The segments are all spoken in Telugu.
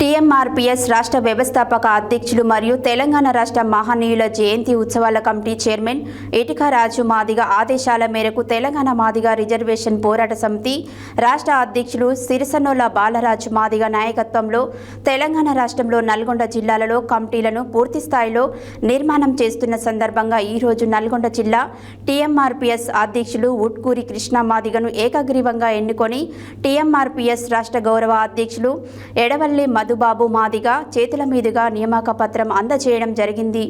టీఎంఆర్పీఎస్ రాష్ట్ర వ్యవస్థాపక అధ్యక్షులు మరియు తెలంగాణ రాష్ట్ర మహనీయుల జయంతి ఉత్సవాల కమిటీ చైర్మన్ ఇటిక రాజు మాదిగ ఆదేశాల మేరకు తెలంగాణ మాదిగ రిజర్వేషన్ పోరాట సమితి రాష్ట్ర అధ్యక్షులు సిరిసన్నోల బాలరాజు మాదిగ నాయకత్వంలో తెలంగాణ రాష్ట్రంలో నల్గొండ జిల్లాలలో కమిటీలను పూర్తి స్థాయిలో నిర్మాణం చేస్తున్న సందర్భంగా ఈరోజు నల్గొండ జిల్లా టీఎంఆర్పీఎస్ అధ్యక్షులు ఉట్కూరి కృష్ణ మాదిగను ఏకగ్రీవంగా ఎన్నుకొని టీఎంఆర్పీఎస్ రాష్ట్ర గౌరవ అధ్యక్షులు ఎడవల్లి మధుబాబు మాదిగా చేతుల మీదుగా నియామక పత్రం అందజేయడం జరిగింది.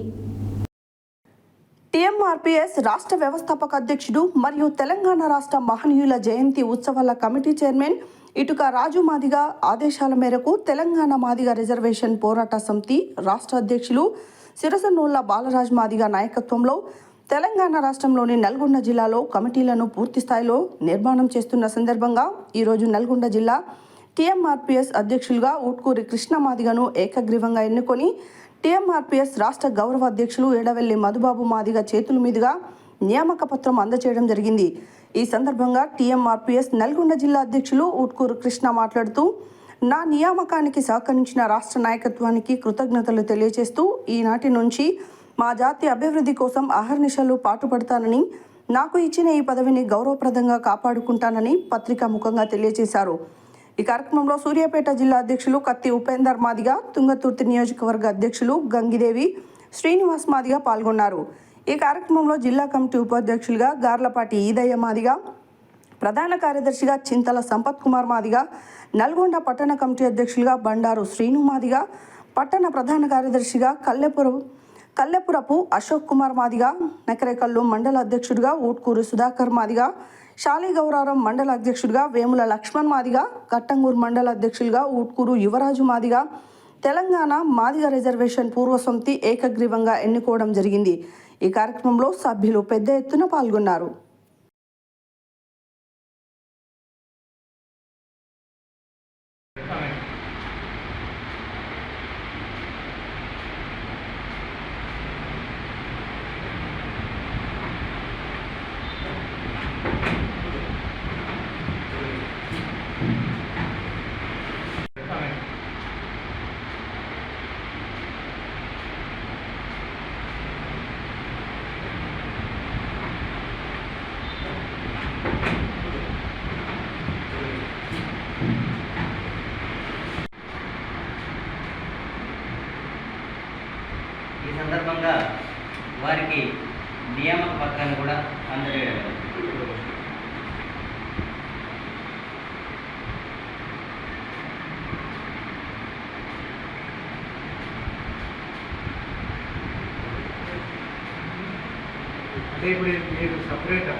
టీఎంఆర్పీఎస్ రాష్ట్ర వ్యవస్థాపక అధ్యక్షుడు మరియు తెలంగాణ రాష్ట్ర మహనీయుల జయంతి ఉత్సవాల కమిటీ చైర్మన్ ఇటుక రాజు మాదిగ ఆదేశాల మేరకు తెలంగాణ మాదిగ రిజర్వేషన్ పోరాట సమితి రాష్ట్ర అధ్యక్షులు సిరసనూళ్ళ బాలరాజ్ మాదిగ నాయకత్వంలో తెలంగాణ రాష్ట్రంలోని నల్గొండ జిల్లాలో కమిటీలను పూర్తి స్థాయిలో నిర్మాణం చేస్తున్న సందర్భంగా ఈరోజు నల్గొండ జిల్లా టీఎంఆర్పీఎస్ అధ్యక్షులుగా ఊట్కూరి కృష్ణమాదిగను ఏకగ్రీవంగా ఎన్నుకొని టీఎంఆర్పీఎస్ రాష్ట్ర గౌరవ అధ్యక్షులు ఎడవెల్లి మధుబాబు మాదిగ చేతుల మీదుగా నియామక పత్రం అందచేయడం జరిగింది. ఈ సందర్భంగా టీఎంఆర్పీఎస్ నల్గొండ జిల్లా అధ్యక్షులు ఊట్కూరు కృష్ణ మాట్లాడుతూ నా నియామకానికి సహకరించిన రాష్ట్ర నాయకత్వానికి కృతజ్ఞతలు తెలియజేస్తూ ఈనాటి నుంచి మా జాతి అభివృద్ధి కోసం అహర్నిశలు పాటుపడతానని నాకు ఇచ్చిన ఈ పదవిని గౌరవప్రదంగా కాపాడుకుంటానని పత్రికా ముఖంగా తెలియజేశారు. ఈ కార్యక్రమంలో సూర్యాపేట జిల్లా అధ్యక్షులు కత్తి ఉపేందర్ మాదిగ తుంగతుర్తి నియోజకవర్గ అధ్యక్షులు గంగిదేవి శ్రీనివాస్ మాదిగ పాల్గొన్నారు. ఈ కార్యక్రమంలో జిల్లా కమిటీ ఉపాధ్యక్షులుగా గార్లపాటి ఈదయ్య మాదిగ ప్రధాన కార్యదర్శిగా చింతల సంపత్ కుమార్ మాదిగ నల్గొండ పట్టణ కమిటీ అధ్యక్షులుగా బండారు శ్రీను మాదిగ పట్టణ ప్రధాన కార్యదర్శిగా కల్లెపురం కల్లెపురపు అశోక్ కుమార్ మాదిగ నకరేకల్లు మండల అధ్యక్షుడిగా ఊట్కూరు సుధాకర్ మాదిగ శాలిగౌరారం మండల అధ్యక్షుడిగా వేముల లక్ష్మణ్ మాదిగ కట్టంగూరు మండల అధ్యక్షులుగా ఊట్కూరు యువరాజు మాదిగ తెలంగాణ మాదిగ రిజర్వేషన్ పూర్వసమితి ఏకగ్రీవంగా ఎన్నుకోవడం జరిగింది. ఈ కార్యక్రమంలో సభ్యులు పెద్ద ఎత్తున పాల్గొన్నారు. ఈ సందర్భంగా వారికి నియామక పత్రాన్ని కూడా అందజేయడం అంటే ఇప్పుడు మీరు సపరేటా